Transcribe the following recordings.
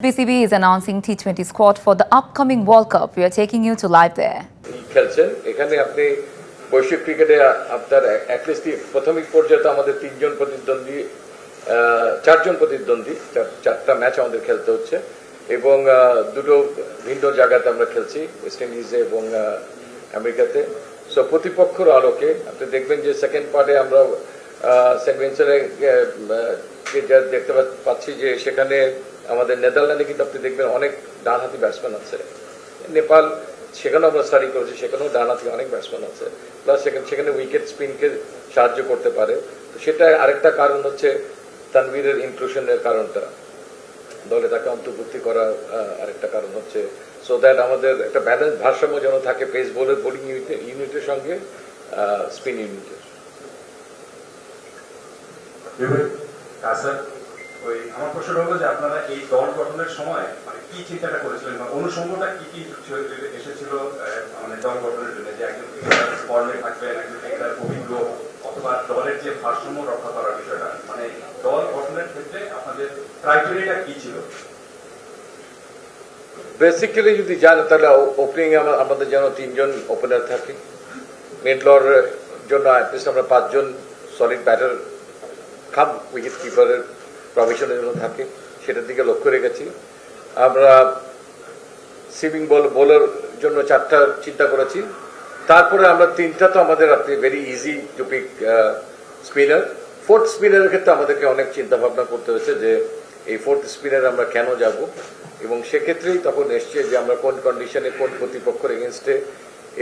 BCB is announcing T20 squad for the upcoming World Cup. We are taking you to live there. এখানে আপনি বৈশ্বিক ক্রিকেটে আপনার at least প্রাথমিক পর্যায়ে তো আমাদের তিনজন প্রতিদ্বন্দ্বী চারজন প্রতিদ্বন্দ্বী চারটা ম্যাচ আমাদের খেলতে হচ্ছে এবং দুটো ভিন্ন জায়গাতে আমরা খেলছি ওয়েস্ট ইন্ডিজে এবং আমেরিকাতে সো প্রতিপক্ষর আলোকে আপনি দেখবেন যে সেকেন্ড পার্টে আমরা সেন্ট ভিনসেন্টে দেখতে পাচ্ছি যে সেখানে আমাদের নেদারল্যান্ডে কিন্তু আপনি দেখবেন অনেক ডানহাতি ব্যাটসম্যান আছে। নেপাল সেখানেও আমরা স্টাডি করেছি, সেখানেও ডানহাতি অনেক ব্যাটসম্যান আছে। প্লাস সেখানে সেখানে উইকেট স্পিনকে সাহায্য করতে পারে। তো সেটা আরেকটা কারণ হচ্ছে তানভীরের ইনক্লুশনের কারণটা। দলে তাকে অন্তর্ভুক্তি করা আরেকটা কারণ হচ্ছে সো দ্যাট আমাদের একটা ব্যালেন্স ভারসাম্য যেন থাকে পেস বোলের বোলিং ইউনিটের সঙ্গে স্পিন ইউনিটের ওই আমার হলো যে আপনারা এই দল গঠনের সময় মানে কি চিন্তাটা করেছিলেন বা কি কি এসেছিল মানে দল গঠনের জন্য? যে একজন থাকবেন, একজন ক্রিকেটার অভিজ্ঞ, অথবা দলের যে ভারসাম্য রক্ষা করার বিষয়টা। মানে দল গঠনের ক্ষেত্রে আপনাদের ক্রাইটেরিয়াটা কি ছিল? বেসিক্যালি যদি যান তাহলে ওপেনিং আমাদের যেন তিনজন ওপেনার থাকে। মিডলর জন্য আমরা পাঁচজন সলিড ব্যাটার খাম উইকেট কিপারের প্রভিশনের জন্য থাকে, সেটার দিকে লক্ষ্য রেখেছি। আমরা সিভিং বল বোলার জন্য চারটা চিন্তা করেছি। তারপরে আমরা তিনটা তো আমাদের আপনি very easy to pick spinner fourth স্পিনারের ক্ষেত্রে আমাদেরকে অনেক চিন্তা ভাবনা করতে হয়েছে যে, এই ফোর্থ স্পিনার আমরা কেন যাব? এবং সেক্ষেত্রেই তখন এসছে যে, আমরা কোন কন্ডিশনে কোন প্রতিপক্ষের এগেনস্টে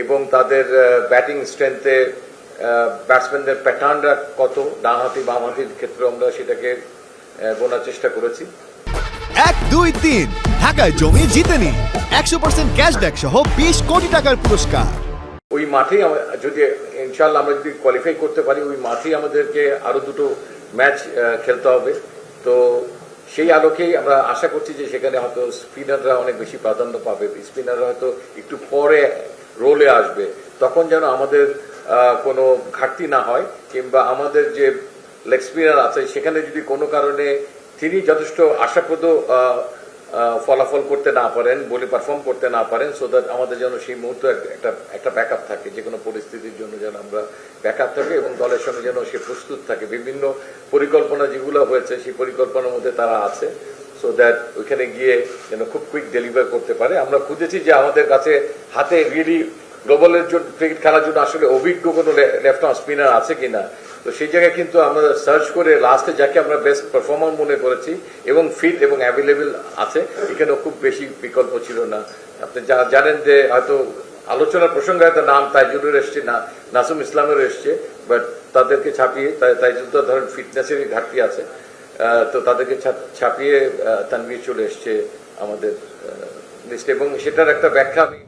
এবং তাদের ব্যাটিং স্ট্রেংথে ব্যাটসম্যানদের প্যাটার্নরা কত? ডানহাতি, বামহাতির ক্ষেত্রে আমরা সেটাকে গোনার চেষ্টা করেছি। এক দুই তিন। ঢাকায় জমি জিতে নিন একশো পার্সেন্ট ক্যাশব্যাক সহ বিশ কোটি টাকার পুরস্কার। ওই মাঠেই যদি ইনশাল্লাহ আমরা যদি কোয়ালিফাই করতে পারি ওই মাঠেই আমাদেরকে আরও দুটো ম্যাচ খেলতে হবে। তো সেই আলোকেই আমরা আশা করছি যে সেখানে হয়তো স্পিনাররা অনেক বেশি প্রাধান্য পাবে। স্পিনাররা হয়তো একটু পরে রোলে আসবে। তখন যেন আমাদের কোনো ঘাটতি না হয় কিংবা আমাদের যে লেগ স্পিনার আছে, সেখানে যদি কোনো কারণে তিনি যথেষ্ট আশাপ্রদ ফলাফল করতে না পারেন, বলে পারফর্ম করতে না পারেন সো দ্যাট আমাদের যেন সেই মুহূর্তে একটা একটা ব্যাকআপ থাকে, যে কোনো পরিস্থিতির জন্য যেন আমরা ব্যাকআপ থাকে এবং দলের সঙ্গে যেন সে প্রস্তুত থাকে। বিভিন্ন পরিকল্পনা যেগুলো হয়েছে, সেই পরিকল্পনার মধ্যে তারা আছে সো দ্যাট ওইখানে গিয়ে যেন খুব কুইক ডেলিভার করতে পারে। আমরা খুঁজেছি যে আমাদের কাছে হাতে রিয়েলি গ্লোবালের জন্য ক্রিকেট খেলার জন্য আসলে অভিজ্ঞ কোনো লেফট আর্ম স্পিনার আছে কিনা। তো সেই জায়গায় কিন্তু আমরা সার্চ করে লাস্টে যাকে আমরা বেস্ট পারফর্মার মনে করেছি এবং ফিট এবং অ্যাভেলেবেল আছে, এখানেও খুব বেশি বিকল্প ছিল না। আপনি যা- জানেন যে হয়তো আলোচনার প্রসঙ্গে হয়তো নাম তাইজুলের এসছে, না, নাসুম ইসলামের এসছে বাট তাদেরকে ছাপিয়ে, তাই- তাইজুল তো ধরেন ফিটনেসের ঘাটতি আছে। তো তাদেরকে ছাপ- ছাপিয়ে তানভীর চলে এসছে আমাদের লিস্টে এবং সেটার একটা ব্যাখ্যা আমি